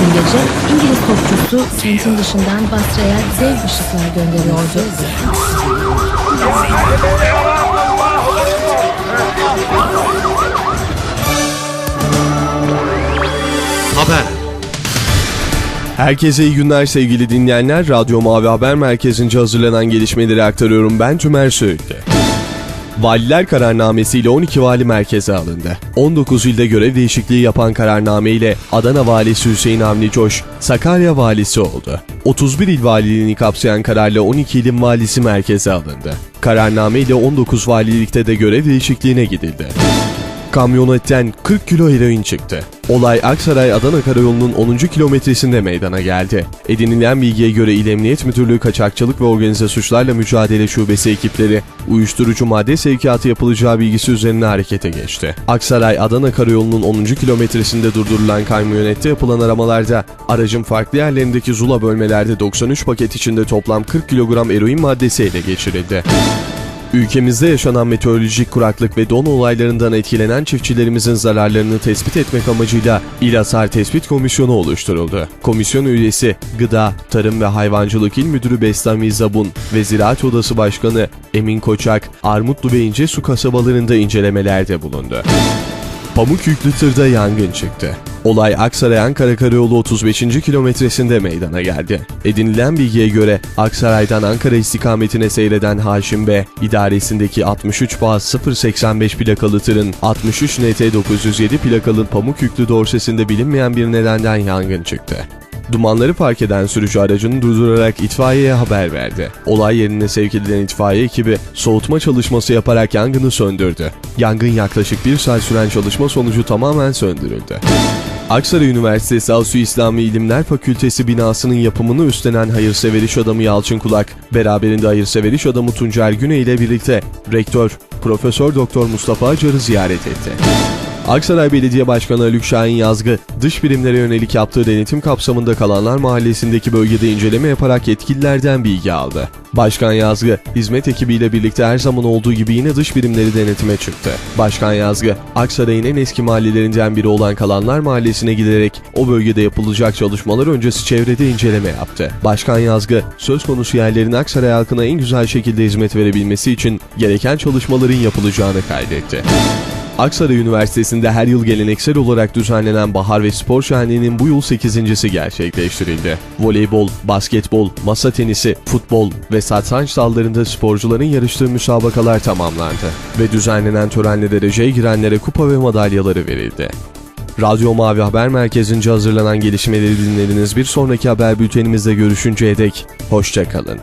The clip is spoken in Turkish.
Dün gece İngiliz topçusu kentin dışından Basra'ya dev ışıklar gönderiyordu. Haber. Herkese iyi günler sevgili dinleyenler. Radyo Mavi Haber Merkezi'nce hazırlanan gelişmeleri aktarıyorum. Ben Tümer Söğütlü. Valiler kararnamesiyle 12 vali merkeze alındı. 19 ilde görev değişikliği yapan kararname ile Adana valisi Hüseyin Avni Coş, Sakarya valisi oldu. 31 il valiliğini kapsayan kararla 12 ilin valisi merkeze alındı. Kararname ile 19 valilikte de görev değişikliğine gidildi. Kamyonetten 40 kilo heroin çıktı. Olay Aksaray-Adana Karayolu'nun 10. kilometresinde meydana geldi. Edinilen bilgiye göre İl Emniyet Müdürlüğü Kaçakçılık ve Organize Suçlarla Mücadele Şubesi ekipleri uyuşturucu madde sevkiyatı yapılacağı bilgisi üzerine harekete geçti. Aksaray-Adana Karayolu'nun 10. kilometresinde durdurulan kamyonette yapılan aramalarda aracın farklı yerlerindeki zula bölmelerde 93 paket içinde toplam 40 kilogram eroin maddesi ele geçirildi. Ülkemizde yaşanan meteorolojik kuraklık ve don olaylarından etkilenen çiftçilerimizin zararlarını tespit etmek amacıyla İl Hasar Tespit Komisyonu oluşturuldu. Komisyon üyesi Gıda, Tarım ve Hayvancılık İl Müdürü Bestami Zabun ve Ziraat Odası Başkanı Emin Koçak, Armutlu ve İncesu kasabalarında incelemelerde bulundu. Pamuk yüklü tırda yangın çıktı. Olay Aksaray-Ankara Karayolu 35. kilometresinde meydana geldi. Edinilen bilgiye göre Aksaray'dan Ankara istikametine seyreden Haşim B, idaresindeki 63 Boğaz 085 plakalı tırın 63 NT 907 plakalı pamuk yüklü dorsesinde bilinmeyen bir nedenden yangın çıktı. Dumanları fark eden sürücü aracını durdurarak itfaiyeye haber verdi. Olay yerine sevk edilen itfaiye ekibi soğutma çalışması yaparak yangını söndürdü. Yangın yaklaşık bir saat süren çalışma sonucu tamamen söndürüldü. Aksaray Üniversitesi Asu İslami İlimler Fakültesi binasının yapımını üstlenen hayırsever iş adamı Yalçın Kulak, beraberinde hayırsever iş adamı Tuncer Güney ile birlikte rektör Profesör Doktor Mustafa Acar'ı ziyaret etti. Aksaray Belediye Başkanı Haluk Şahin Yazgı, dış birimlere yönelik yaptığı denetim kapsamında Kalanlar Mahallesi'ndeki bölgede inceleme yaparak yetkililerden bilgi aldı. Başkan Yazgı, hizmet ekibiyle birlikte her zaman olduğu gibi yine dış birimleri denetime çıktı. Başkan Yazgı, Aksaray'ın en eski mahallelerinden biri olan Kalanlar Mahallesi'ne giderek o bölgede yapılacak çalışmalar öncesi çevrede inceleme yaptı. Başkan Yazgı, söz konusu yerlerin Aksaray halkına en güzel şekilde hizmet verebilmesi için gereken çalışmaların yapılacağını kaydetti. Aksaray Üniversitesi'nde her yıl geleneksel olarak düzenlenen Bahar ve Spor Şenliği'nin bu yıl 8.si gerçekleştirildi. Voleybol, basketbol, masa tenisi, futbol ve satranç dallarında sporcuların yarıştığı müsabakalar tamamlandı ve düzenlenen törenle dereceye girenlere kupa ve madalyaları verildi. Radyo Mavi Haber Merkezi'nce hazırlanan gelişmeleri dinlediniz. Bir sonraki haber bültenimizde görüşünceye dek hoşçakalın.